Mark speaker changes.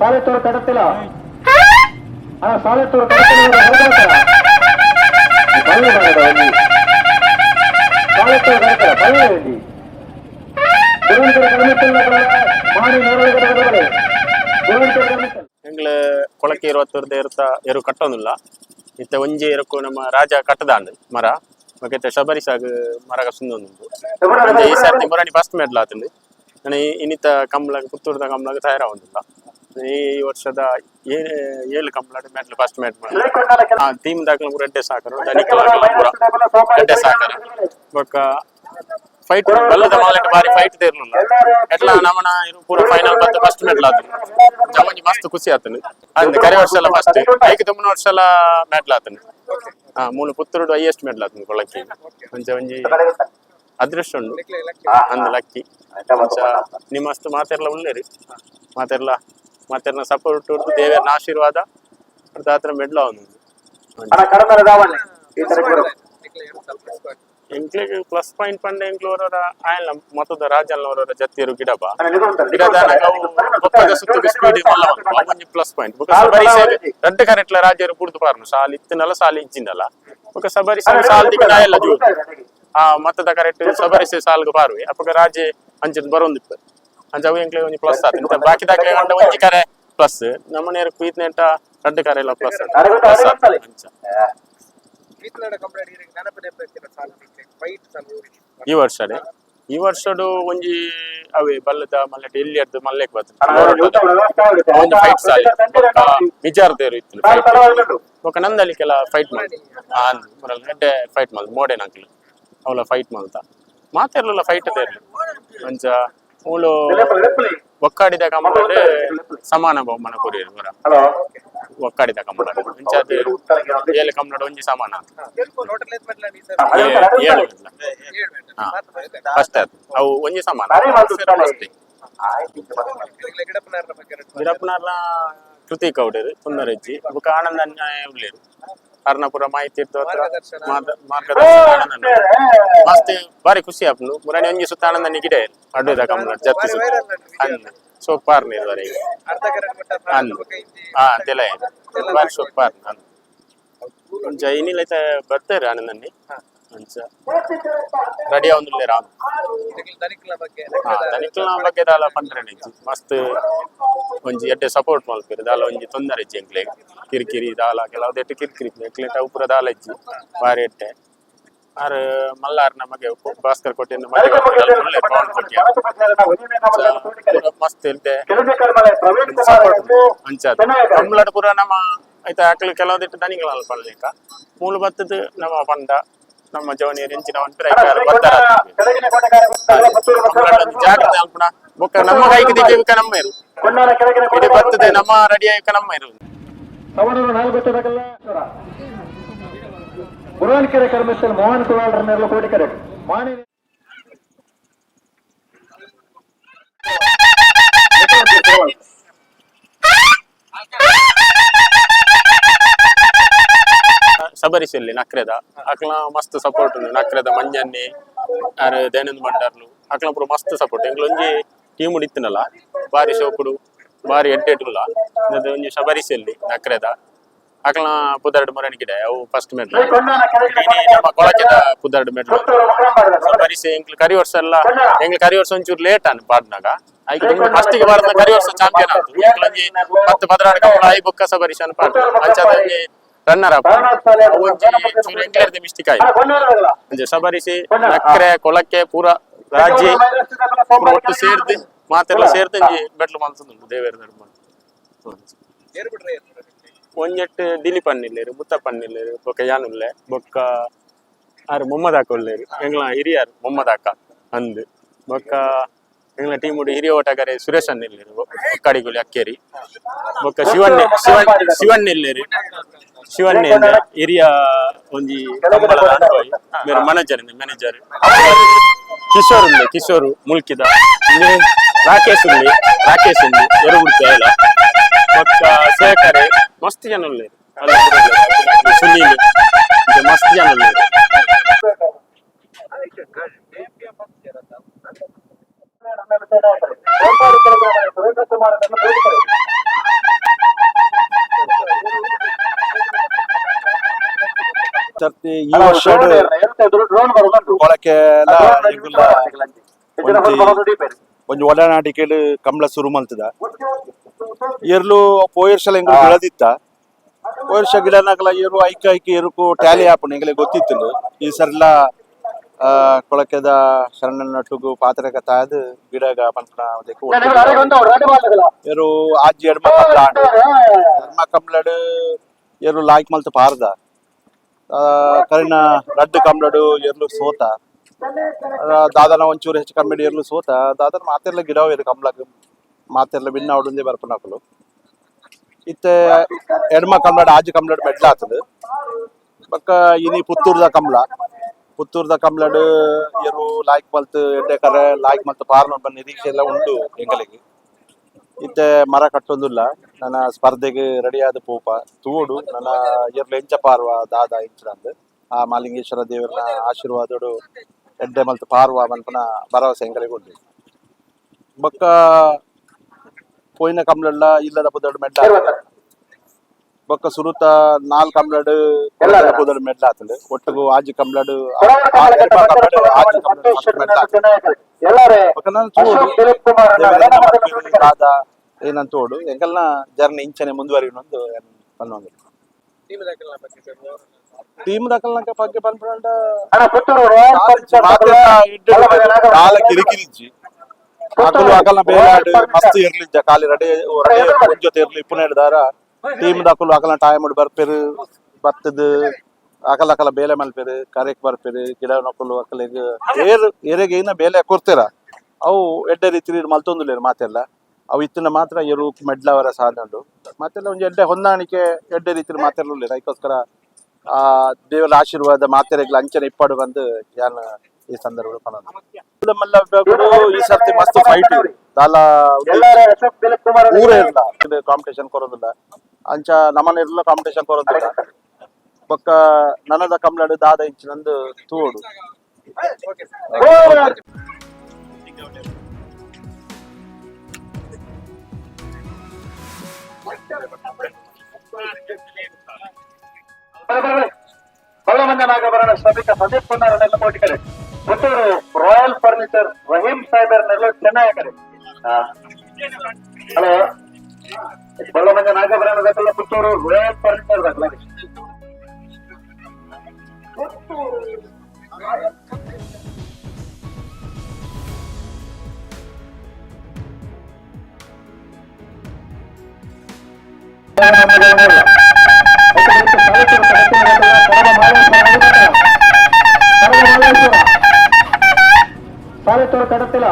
Speaker 1: ಸಾಲೆತ್ತೂರು ಕಡತಿಲ್ಲ ಆ ಸಾಲೆತ್ತೂರು ಕಡತಿಲ್ಲ ಬಳ್ಳಿ ಮಾಡದ ಅಲ್ಲಿ ಸಾಲೆತ್ತೂರು ಕಡತಿಲ್ಲ ಬಳ್ಳಿ ಅಲ್ಲಿ ಗುರುವಂತರ ಕಡಿಮೆತ್ತಿಲ್ಲ ಮಾಡಿ ನೋಡೋದು ಗುರುವಂತರ ಕಡಿಮೆತ್ತಿಲ್ಲ
Speaker 2: ಎಂಗ್ಲ ಕೊಳಕೆ ಇರುವತ್ತರದ ಇರ್ತ ಎರು ಕಟ್ಟೊಂದುಲ್ಲ ಇತ್ತೆ ಒಂಜಿ ಎರಕು ನಮ್ಮ ರಾಜ ಕಟ್ಟದಾಂಡ್ ಮರ. ಮತ್ತೆ ಶಬರಿ ಸಾಗ್ ಮರ ಕಸುಂದೊಂದು ಅಂಚೆ ಈ ಸರ್ತಿ ಮುರಾಣಿ ಫಸ್ಟ್ ಮೆಡ್ಲ್ ಆತಂದು. ನಾನು ಇನ್ನಿತ ಕಂಬ್ಲಾಗ ಪುತ್ತೂರ್ದ ಕಂಬ್ಲಾಗ ತಯಾರ ಒಂದಿಲ್ಲ ಈ ವರ್ಷದ ಏ- ಏಳು ಕಂಬ್ಲಾಡ್ ಮೆಡ್ಲ್ ಫಸ್ಟ್ ಮೆಡ್ ಆ ಟೀಮ್ ದಾಖಲೆ ರೆಡ್ಡೆ ಸಾಕರು ದನಿಕಲ ಪೂರ ರೆಡ್ಡೆ ಸಾಕರು. ಬೊಕ್ಕ ಫೈಟ್ ಬಲ್ಲದ ಮಾಲಕ್ಕೆ ಬಾರಿ ಫೈಟ್ ಇರ್ಲಿಲ್ಲ ಎಟ್ಲ ನಮನ ಇರು ಪೂರ ಫೈನಲ್ ಬಂದು ಫಸ್ಟ್ ಮೆಡಲ್ ಆತನು ಜಮಂಜಿ ಮಸ್ತ್ ಖುಷಿ ಆತನು ಅಂದ್ ಕರೆ ವರ್ಷ ಎಲ್ಲ ಫಸ್ಟ್ ಐದು ತೊಂಬನ ವರ್ಷ ಎಲ್ಲ ಮೆಡಲ್ ಆತನು ಹಾ ಮೂಲ ಪುತ್ತೂರು ಹೈಯೆಸ್ಟ್ ಮೆಡಲ್ ಆತನು ಕೊಳಕ್ಕೆ ಅಂಚ ಒಂಜಿ ಅದೃಷ್ಟ ಉಂಡು ಅಂದ್ ಲಕ್ಕಿ ಅಂಚ ನಿಮ್ಮಷ್ಟು ಮಾತೆರ್ಲ ಉಳ್ಳೇರಿ ಮಾತೆರ್ಲ ಮಾತೆರ್ನ ಸಪೋರ್ಟ್ ಉಂಟು ದೇವರ ಆಶೀರ್ವಾದ ಅರ್ಧ ಹತ್ರ ಮೆಡ್ಲ ಅವನು
Speaker 1: ಕಡತರ ರಾವಣ್ಣ ಈ ತರ
Speaker 2: ಎಂಕ್ಲೆಗ್ ಪ್ಲಸ್ ಪಾಯಿಂಟ್ ಪಂಡ ಎಂಕ್ಲವರ ಆಯಲ್ಲ ಮತ್ತದ ರಾಜಲ್ನವರ ಜತ್ತಿಯರು ಗಿಡಬ ಗಿಡದ ಬೊಕ್ಕದ ಸುತ್ತಿಗೆ ಸ್ಪೀಡ್ ಮಲ್ಲ ಒಂಜಿ ಪ್ಲಸ್ ಪಾಯಿಂಟ್ ಬೊಕ ಸಬರಿ ಸೇವೆ ರಡ್ಡ ಕರೆಟ್ಲ ರಾಜ್ಯರು ಕುಡ್ದು ಪಾರ್ನು ಸಾಲ್ ಇತ್ತಿನಲ್ಲ ಸಾಲ್ ಇಜ್ಜಿಂದಲ್ಲ ಬೊಕ ಸಬರಿ ಸೇವೆ ಸಾಲ್ ದಿಕ್ಕ ಆಯಲ್ಲ ಜೂ ಆ ಮತ್ತದ ಕರೆಕ್ಟ್ ಸಬರಿ ಸೇವೆ ಬಾರು. ಅಪ್ಪ ಅಪ್ಪಗ ರಾಜೆ ಅಂಚಿದ್ ಬರೊಂದಿಪ್ಪ ಅಂಚ ಅವು ಎಂಕ್ಲೆ ಒಂಜಿ ಪ್ಲಸ್ ಆತ. ಇಂತ ಬಾಕಿ ದಾಖಲೆ ಕಂಡ ಒಂಜಿ ಕರೆ ಪ್ಲಸ್ ನಮ್ಮನೇರ ಕುಯ್ತ ನೆಂಟ ರಡ್ಡ ಕರೆ ಎಲ್ಲ ಪ್ಲಸ್ ಪ್ಲಸ್ ಅಂಚ ಈ ವರ್ಷಡೆ ಈ ವರ್ಷಡು ಒಂಜಿ ಅವೇ ಬಲ್ಲದ ಮಲ್ಲ ಡೆಲ್ಲಿ ಮಲ್ಲೆಕ್ ಬರ್ತದೆ ಒಂದು ಫೈಟ್ ಸಾಲಿ. ವಿಚಾರದೇರು ಇತ್ತು. ಫೈಟ್ ಬೊಕ ಕೆಲ ಫೈಟ್ ಮಾಡಿ. ಆ ಅಂದ್ ಮುರಲ್ ಫೈಟ್ ಮಾಡಿ ಮೋಡೇನ್ ಅಂಕ್ಲು ಅವಳ ಫೈಟ್ ಮಲ್ತ ಮಾತೆರ್ಲೆಲ್ಲ ಫೈಟ್ ತೇರ್ಲಿ ಅಂಚ ಮೂಲು ಒಕ್ಕಾಡಿದ ಕಂಬಳಡೆ ಸಮಾನ ಬಹುಮಾನ ಕೊರಿಯರು ಬರ
Speaker 1: ಹಲೋ.
Speaker 2: ಒಕ್ಕಾಡಿದ ಕಮ್ಮಡ ಅಂಚಾದ ಏಳು ಕಮ್ಮಡ ಒಂಜಿ ಸಮಾನ. ಏಳು. ಫಸ್ಟ್ ಆಯ್ತು ಅವು ಒಂಜಿ ಸಮಾನ.
Speaker 3: ಗಿಡಪ್ಪನರ್ನ
Speaker 2: ಕೃತಿ ಕೌಡರು ಕುಂದರೆಜ್ಜಿ. ಬುಕ ಆನಂದ ಉಳ್ಳೇರು. ಅರ್ಣಪುರ ಮಾಹಿತಿ ಇತ್ತು ಹತ್ರ
Speaker 3: ಮಾರ್ಗದರ್ಶನ.
Speaker 2: ಮಾರ್ಗ- ಮಾರ್ಗದರ್ಶನ ಮಸ್ತ್ ಬಾರಿ ಖುಷಿ ಆಪ್ನು. ಮುರಾಣಿ ಒಂಜಿ ಸುತ್ತ ಆನಂದ ಗಿಡ ಅಡ್ಡುದ ಕಮ್ಮನ ಜತ್ತಿ ಅನ್ನ. ಸೋಕ್ ಹಾ ತೆಲ ಬಾರಿ ಸೋಕ್ ಅನ್ನ. ಇನ್ನಿಲ್ಲೈತೆ ಬರ್ತಾರೆ ಆನಂದನ್ನಿ. ಅಂಚ ರೆಡಿ ಆವಂದುಲ್ಲೆ ರಾಮ್.
Speaker 3: ಇದಕ್ಕೆ ಬಗ್ಗೆ.
Speaker 2: ಹಾ ತನಿಖಲ ಬಗ್ಗೆ ದಾಲ ಪಂತ್ರನೆ ಇಜ್ಜಿ ಮಸ್ತ್ ಒಂಜಿ ಎಡ್ಡೆ ಸಪೋರ್ಟ್ ಮಲ್ಪೆರ್ ದಾಲ ಒಂಜಿ ತೊಂದರೆ ಇಜ್ಜಿ ಎಂಕ್ಲೆ. ಕಿರಿಕಿರಿ ದಾಲ ಕೆಲವು ಎಟ್ಟು ಕಿರಿಕಿರಿ ಎಂಕ್ಲೆ ಉಪುರ ದಾಲ ಇಜ್ಜಿ. ಬಾರಿ ಎಟ್ಟೆ ಆರ್ ಮಲ್ಲಾರ್ ನಮಗೆ ಭಾಸ್ಕರ್ ಕೊಟ್ಟಿನ ಮನೆ ಒಳ್ಳೆ ಪವನ್ ಕೊಟ್ಟಿ ಮಸ್ತ್ ಇಲ್ದೆ ಅಂಚಾದ. ಕಂಬ್ಲಡ್ ಪುರ ನಮ್ಮ ಐತ ಅಕ್ಲು ಕೆಲವದಿಟ್ಟು ದನಿಗಳ ಪಡ್ಲಿಕ್ಕ. ಮೂಲ ಬತ್ತದ ನಮ್ಮ ಪಂಡ ನಮ್ಮ ಜವನಿಯರ್ ಹೆಂಚಿನ ಒಂಟ್ರೆ ಬರ್ತಾರ. ಜಾಗ್ರತೆ ಅಲ್ಪಣ ಬೊಕ್ಕ ನಮ್ಮ ಕೈಗೆ ದಿಕ್ಕ ನಮ್ಮ ಇರು ಬರ್ತದೆ ನಮ್ಮ ರೆಡಿ ಆಯ್ಕ ನಮ್ಮ ಇರು
Speaker 1: ಬುರಾನ್ಕೆರೆ ಕರ್ಮಿಸ್ತಲ್ ಮೋಹನ್ ಮಾಣಿ
Speaker 2: ಸಬರಿಸಲ್ಲಿ ನಕ್ರೆದ. ಅಕ್ಲ ಮಸ್ತ್ ಸಪೋರ್ಟ್ ಉಂಡು ನಕ್ರೆದ ಮಂಜನ್ನಿ ಯಾರು ದಯಾನಂದ್ ಬಂಡಾರ್ಲು ಅಕ್ಲ ಪೂರ ಮಸ್ತ್ ಸಪೋರ್ಟ್ ಎಂಗ್ಲ ಒಂಜಿ ಟೀಮ್ ಇತ್ತಿನಲ ಬಾರಿ ಶೋಕುಡು ಬಾರಿ ಎಡ್ಡೆಡ್ಲ ಒಂಜಿ ಸಬರಿಸಲ್ಲಿ ನಕ್ರೆದ. ಅಕ್ಲ ಪುದರ್ಡ್ ಮರಣಿ ಗಿಡ ಅವು ಫಸ್ಟ್ ಮೆಡ್ಲ್ ನಮ್ಮ ಕೊಳಕೆದ ಪುದರ್ಡ್ ಮೆಡ್ಲ್ ಸಬರಿಸೆ ಎಂಕ್ಲು ಕರಿ ವರ್ಷ ಎಲ್ಲ ಎಂಗ್ಲ ಕರಿ ವರ್ಷ ಒಂಚೂರು ಲೇಟ್ ಅನ್ ಪಾಡ್ನಾಗ ಫಸ್ಟ್ಗೆ ಭಾರತ ಕರಿ ವರ್ಷ ಚಾಂಪಿಯನ್ ಆಯ್ತು ಪದರಾಡ ಐ ಬೊಕ್ಕ ಸಬರಿಸಿ ಅನ್ ಪಾಡ್ ಅಂಚಾದಂಗೆ ರನ್ನರ್ ಅಪ್ ಚೂರು ಎಂಕ್ಲೆರ್ದೆ ಮಿಸ್ಟೇಕ್ ಆಯ್ತು. ಅಂಚೆ ಸಬರಿಸಿ ನಕ್ರೆ ಕೊಳಕ್ಕೆ ಪೂರ ರಾಜಿ ಒಟ್ಟು ಸೇರ್ದು ಮಾತೆಲ್ಲ ಸೇರ್ದು ಬೆಟ್ಲು ಮಲ್ತುಂಡು ದೇವೇರ ಒಂಜೆಟ್ಟು ದಿಲೀಪ್ ಅನ್ನಿಲ್ಲೇರು ಮುತ್ತಪ್ಪ ಅನ್ನಿಲ್ಲೇರು ಬೊಕ್ಕ ಯಾನುಲ್ಲೆ ಬೊಕ್ಕ ಆರು ಮೊಮ್ಮದ್ ಅಕ್ಕ ಉಳ್ಳೇರು ಎಂಗ್ಲ ಹಿರಿಯರು ಮೊಮ್ಮದ್ ಅಕ್ಕ ಅಂದ್. ಬೊಕ್ಕ ಎಂಗ್ಲ ಟೀಮ್ ಉಡು ಹಿರಿಯ ಓಟಗಾರೆ ಸುರೇಶ್ ಅನ್ನಿಲ್ಲೇರು ಕಡಿಗುಳಿ ಅಕ್ಕೇರಿ. ಬೊಕ್ಕ ಶಿವನ್ ಶಿವನ್ ಶಿವಣ್ಣ ಇಲ್ಲೇರು ಶಿವಣ್ಣೆ ಹಿರಿಯ ಒಂಜಿ ಕಂಬಳ ಮೇರೆ ಇಂದ ಮ್ಯಾನೇಜರ್ ಕಿಶೋರ್ ಉಂಡೆ, ಕಿಶೋರ್ ಮುಲ್ಕಿದ. ರಾಕೇಶ್ ಉಂಡೆ ರಾಕೇಶ್ ಉಂಡೆ ಎರುಗುಡ್ತ ಎಲ್ಲ ಬೊಕ್ಕ ಶೇಖರ್, ಮಸ್ತ್ ಜನ ಉಳ್ಳೇರು. ಸುನೀಲ್ ಮಸ್ತ್ ಜನ ಇದ್ದಾರೆ.
Speaker 4: ಸರ್ತಿ ಈ ವರ್ಷ ಕೊಳಕೆ ಎಲ್ಲ ಇಗುಲ್ಲ ಒಂಜಿ ಒಡನಾಟಿಕೆಡ್ ಕಂಬಳ ಶುರು ಮಲ್ತದ. ಏರ್ಲು ಪೋಯರ್ಸಲ್ಲ ಹೆಂಗ್ ಬೆಳೆದಿತ್ತ ಪೋಯರ್ಸ ಗಿಡನಕಲ ಏರು ಐಕ ಐಕ ಏರುಕು ಟ್ಯಾಲಿ ಹಾಪ್ ಎಂಗ್ಲೆ ಗೊತ್ತಿತ್ತು ಈ ಸರ್ಲ ಆ, ಕೊಳಕೆದ ಶರಣ ನಟುಗು ಪಾತ್ರೆಗ ತಾಯದ್ ಗಿಡಗ ಒಟ್ಟು. ಏರು ಆಜ್ಜಿ ಎಡ್ಮ ಕಂಬಳ ಆಂಡ್ ಧರ್ಮ ಕಂಬಳಡ್ ಏರು ಲಾಯ್ಕ್ ಮಲ್ತ ಪಾರ್ದ. ಕರಿನ ರಡ್ಡು ಕಂಬಳಡು ಎರ್ಲು ಸೋತ. ದಾದನ ಒಂಚೂರು ಹೆಚ್ಚು ಕಮ್ಮಿ ಏರ್ಲು ಸೋತ. ದಾದನ ಮಾತೆಲ್ಲ ಗಿಡ ಇದು ಕಂಬಳಕ್ ಮಾತೆಲ್ಲ ಬಿನ್ನ ಅವಡುಂದೆ ಬರ್ಪನಾಕಲು ಇತ್ತೆ ಎಡ್ಮ ಕಂಬಳಡ್ ಆಜು ಕಂಬಳಡ್ ಮೆಡ್ಲ ಆತದ. ಬಕ್ಕ ಇನಿ ಪುತ್ತೂರ್ದ ಕಂಬಳ ಪುತ್ತೂರ್ದ ಕಂಬಳಡ್ ಎರು ಲಾಯ್ಕ್ ಮಲ್ತ್ ಎಡ್ಡೆ ಕರೆ, ಲಾಯ್ಕ್ ಮಲ್ತ್ ಪಾರ್ನ ನಿರೀಕ್ಷೆ ಎಲ್ಲ ಉಂಟು ಎಂಗಲಿಗೆ ಇತ್ತೆ ಮರ ಕಟ್ಟೊಂದುಲ್ಲ. ನನ್ನ ಸ್ಪರ್ಧೆಗೆ ರೆಡಿಯಾದ ಪೋಪ ತೂಡು ನನ್ನ ಎರ್ಲ ಎಂಚ ಪಾರ್ವ, ದಾದ ಇಂಚಿನಂದು ಆ ಮಾಲಿಂಗೇಶ್ವರ ದೇವರನ ಆಶೀರ್ವಾದಡು ಎಡ್ಡೆ ಮಲ್ತು ಪಾರ್ವ ಮಲ್ಪನ ಭರವಸೆ ಉಂಟು ಬೊಕ್ಕ, ಪೋಯಿನ ಕಂಬ್ಲಡ್ಲ ಇಲ್ಲದ ಪುದಡ್ ಮೆಡ್ಡ ಬೊಕ್ಕ ಸುರುತ ನಾಲ್ ಕಂಬ್ಲಡ್ ಕೂದಲು ಮೆಡ್ಲ ಆತಂಡು ಒಟ್ಟುಗು ಆಜಿ ಕಂಬ್ಲಡ್ ಆಜಿ ಕಂಬ್ಲಡ್ ಏನಂತ ತೋಡು. ಎಂಕಲ್ನ ಜರ್ನಿ ಇಂಚನೆ ಮುಂದುವರಿನೊಂದು ಪನ್ನೊಂದು
Speaker 3: ಟೀಮ್ ದಾಖಲೆ ಬಗ್ಗೆ
Speaker 1: ಮಾತೆಲ್ಲ
Speaker 4: ಕಾಲ ಕಿರಿಕಿರಿಜ್ಜಿ ಅಕಲು ಅಕಲ್ನ ಬೇರೆ ಮಸ್ತ್ ಇರ್ಲಿಜ್ಜ ಕಾಲಿ ರಡೆ ರಡೆ ಜೊತೆ ಇರ್ಲಿ ಇಪ್ಪುನೇಡ್ ದಾರ ಟೀಮ್ ದಕಲು ಅಕಲ ಟೈಮ್ ಬರ್ಪೇರು ಬತ್ತದ ಅಕಲ ಅಕಲ ಬೇಲೆ ಮಲ್ಪೇರು ಕರೆಕ್ ಬರ್ಪೇರು ಗಿಡ ನಕಲು ಅಕಲಿಗೆ ಏರ್ ಏರೆಗೆ ಇನ್ನ ಬೇಲೆ ಕೊಡ್ತೀರ? ಅವು ಎಡ್ಡೆ ರೀತಿ ಮಲ್ತೊಂದುಲೇರು ಮಾತೆಲ್ಲ. ಅವು ಇತ್ತಿನ ಮಾತ್ರ ಎರು ಮೆಡ್ಲವರ ಸಾಧನಡು ಮತ್ತೆಲ್ಲ ಒಂದು ಎಡ್ಡೆ ಹೊಂದಾಣಿಕೆ ಎಡ್ಡೆ ರೀತಿ ಮಾತೆಲ್ಲ ಅದಕ್ಕೋಸ್ಕರ ಆ ದೇವರ ಆಶೀರ್ವಾದ ಮಾತೆರೆಗ್ಲ ಅಂಚನೆ ಇಪ್ಪಡು ಬಂದು ಯಾನ ಈ ಸಂದರ್ಭದಲ್ಲಿ ಈ ಸರ್ತಿ ಮಸ್ತ್ ಫೈಟ್ ದಾಲ ಊರೇ ಇಲ್ಲ. ಕಾಂಪಿಟೇಷನ್ ಕೊರೋದಿಲ್ಲ ಅಂಚ ನಮ್ಮನೆ ಇರಲ್ಲ ಕಾಂಪಿಟೇಷನ್ ಕೊರೋದಿಲ್ಲ ಬೊಕ್ಕ ನನದ ಕಂಬ್ಲಾಡು ದಾದ ಇಂಚಿನಂದು ತೂಡು
Speaker 1: ನಾಗಭರಣ ಶ್ರಮಿಕ ರಾಯಲ್ ಫರ್ನಿಚರ್ ರಹೀಂ ಸಾಹೇಬರ್ ನೆಲ್ಲ ಚೆನ್ನೈ ಹಲೋ ಬಳ್ಳಮಂದ ನಾಗಭರಣ ದಕ್ಕಲ್ಲ ಪುತ್ತೂರು ರಾಯಲ್ ಫರ್ನಿಚರ್ ದಕ್ಕಲ್ಲ ಸಾಲಿತೂರು ಕಡತಿಲ್ಲ